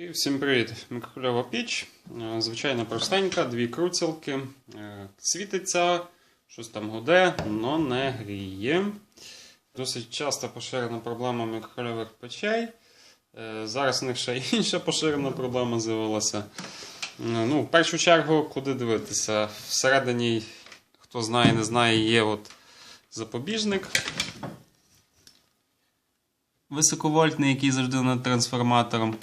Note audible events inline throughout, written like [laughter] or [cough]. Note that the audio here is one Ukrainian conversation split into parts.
І всім привіт! Мікрохвильова піч. Е, Звичайно простенька, дві крутілки. Е, Світиться, щось там гуде, але не гріє. Досить часто поширена проблема мікрохвильових печей. Е, Зараз в них ще [laughs] інша поширена проблема з'явилася. Ну, в першу чергу, куди дивитися? Всередині, хто знає, не знає, є от запобіжник. Високовольтний, який завжди над трансформатором.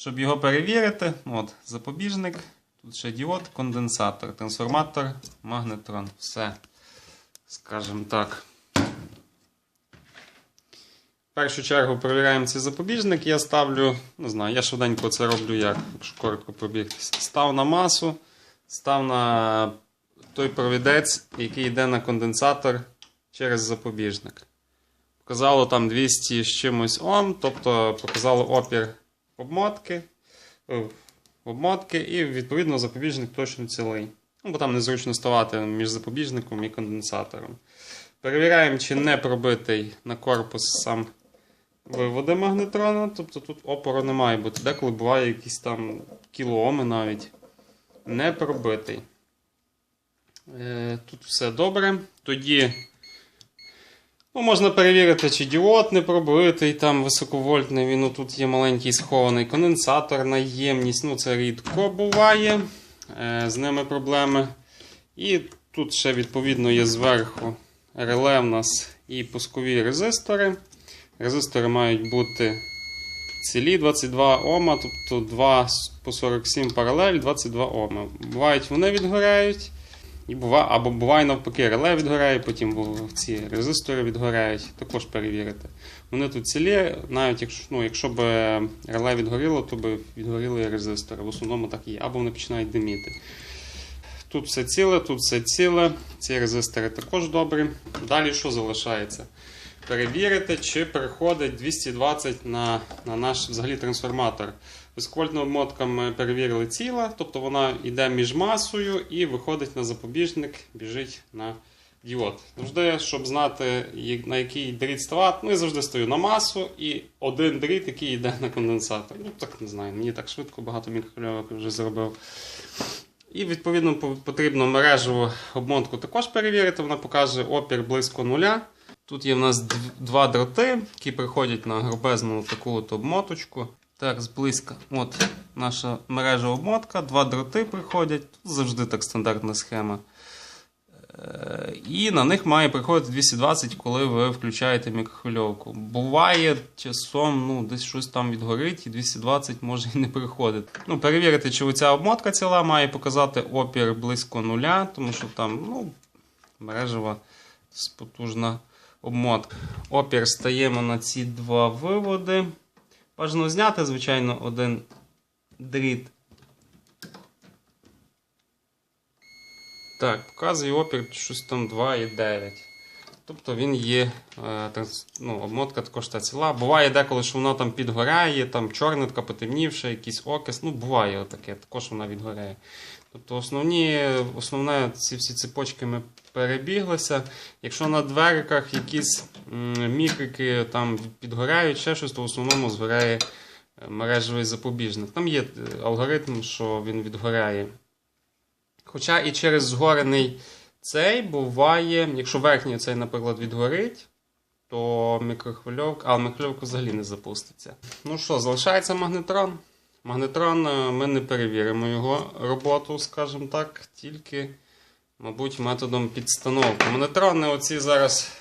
Щоб його перевірити, от, запобіжник, тут ще діод, конденсатор, трансформатор, магнетрон. Все, скажімо так. В першу чергу перевіряємо цей запобіжник. Я ставлю, не знаю, я швиденько це роблю як, якщо коротко пробігтися. Став на масу, став на той провідець, який йде на конденсатор через запобіжник. Показало там 200 з чимось Ом, тобто показало опір обмотки, е, обмотки і відповідно запобіжник точно цілий. Ну, бо там незручно ставати між запобіжником і конденсатором. Перевіряємо, чи не пробитий на корпус сам виводи магнетрона, тобто тут опору не має бути. Деколи буває якісь там кілооми навіть. Не пробитий. Е, Тут все добре. Тоді Ну, можна перевірити, чи діод не пробитий, там високовольтний, він тут є маленький схований конденсатор на ємність. Ну, це рідко буває, е, з ними проблеми. І тут ще, відповідно, є зверху реле в нас і пускові резистори. Резистори мають бути цілі 22 Ома, тобто 2 по 47 паралель, 22 Ома. Бувають, вони відгорають. І бува, або буває навпаки, реле відгорає, потім ці резистори відгорають, також перевірити. Вони тут цілі, навіть якщо, ну, якщо б реле відгоріло, то б відгоріли резистори. В основному так і є, або вони починають диміти. Тут все ціле, тут все ціле, ці резистори також добрі. Далі що залишається? Перевірити, чи переходить 220 на, на наш взагалі трансформатор. Високвольтна обмотка ми перевірили ціла, тобто вона йде між масою і виходить на запобіжник, біжить на діод. Завжди, щоб знати, на який дріт ставати, ну я завжди стою на масу і один дріт, який йде на конденсатор. Ну так не знаю, мені так швидко, багато мікрохвильовок вже зробив. І відповідно потрібно мережеву обмотку також перевірити. Вона покаже опір близько нуля. Тут є в нас два дроти, які приходять на грубезну таку от обмоточку. Так, зблизька. От наша мережа обмотка, два дроти приходять. Тут завжди так стандартна схема. Е, І на них має приходити 220, коли ви включаєте мікрохвильовку. Буває часом ну, десь щось там відгорить, і 220 може і не приходити. Ну, перевірити, чи оця обмотка ціла має показати опір близько нуля, тому що там ну, мережева потужна обмотка. Опір стаємо на ці два виводи. Бажано зняти, звичайно, один дріт. Так, показує опір щось там 2,9. Тобто він є, е, ну, обмотка також та ціла. Буває деколи, що вона там підгоряє, там чорнитка потемнівша, якийсь окис. Ну, буває таке, також вона відгоряє. Тобто основні, основне ці всі цепочки ми перебіглися. Якщо на дверках якісь мікрики там підгоряють, ще щось, то в основному згоряє е, мережевий запобіжник. Там є е, алгоритм, що він відгоряє. Хоча і через згорений цей буває, якщо верхній цей, наприклад, відгорить, то мікрохвильовка, а мікрохвильовка взагалі не запуститься. Ну що, залишається магнетрон. Магнетрон е, ми не перевіримо його роботу, скажімо так, тільки, мабуть, методом підстановки. Магнетрони оці зараз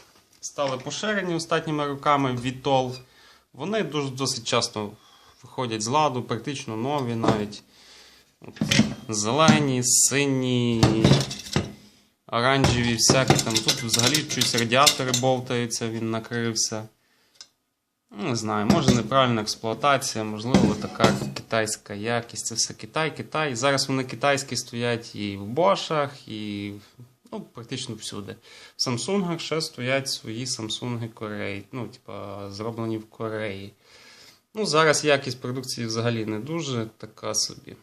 стали поширені останніми роками Vitol. Вони дуже досить часто виходять з ладу, практично нові навіть. От, зелені, сині, оранжеві, всякі там. Тут взагалі щось радіатори болтаються, він накрився. Ну, Не знаю, може неправильна експлуатація, можливо, така китайська якість. Це все Китай, Китай. Зараз вони китайські стоять і в Бошах, і ну, практично всюди. В Samsung ще стоять свої Samsung Кореї. Ну, типа, зроблені в Кореї. Ну, зараз якість продукції взагалі не дуже така собі.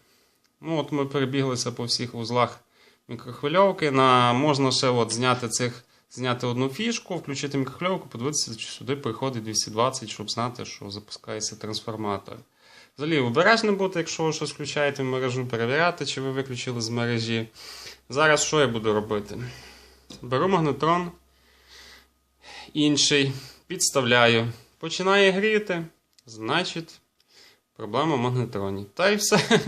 Ну, от ми перебіглися по всіх вузлах мікрохвильовки. На, можна ще от зняти цих зняти одну фішку, включити мікрохвильовку, подивитися, чи сюди приходить 220, щоб знати, що запускається трансформатор. Взагалі обережним бути, якщо ви щось включаєте в мережу, перевіряти, чи ви виключили з мережі. Зараз що я буду робити? Беру магнетрон інший, підставляю. Починає гріти, значить, проблема в магнетроні. Та й все.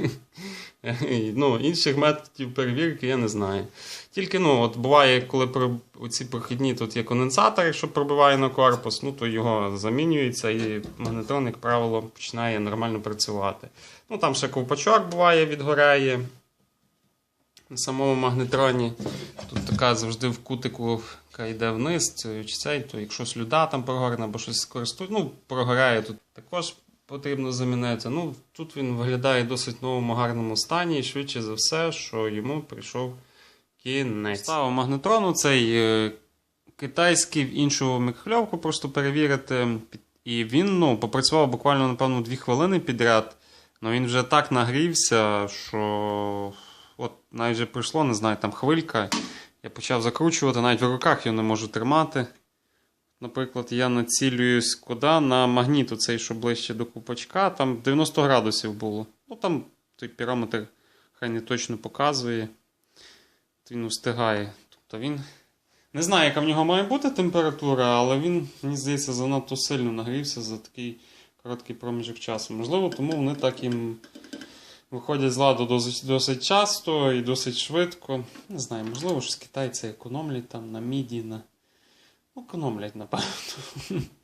[laughs] ну, інших методів перевірки я не знаю. Тільки ну, от буває, коли про ці прохідні тут є конденсатор, що пробиває на корпус, ну то його замінюється і магнетрон, як правило, починає нормально працювати. Ну там ще ковпачок буває, відгоряє на самому магнетроні. Тут така завжди в кутику, яка йде вниз, чи цей, то якщо слюда там прогорне або щось користує, ну прогоряє тут також потрібно замінити. Ну, тут він виглядає досить новому гарному стані, і швидше за все, що йому прийшов кінець. Ставив магнетрону цей е, китайський в іншу мікрохвильовку, просто перевірити. І він ну, попрацював буквально, напевно, 2 хвилини підряд. Ну він вже так нагрівся, що от навіть вже пройшло, не знаю, там хвилька. Я почав закручувати, навіть в руках його не можу тримати. Наприклад, я націлююсь куди на магніт, оцей, що ближче до купачка, там 90 градусів було. Ну там той пірометр хай не точно показує. Він встигає. Тобто він. Не знаю, яка в нього має бути температура, але він, мені здається, занадто сильно нагрівся за такий короткий проміжок часу. Можливо, тому вони так їм виходять з ладу досить, досить часто і досить швидко. Не знаю, можливо, щось китайці економлять там на міді, на. Економлять, напевно. [laughs]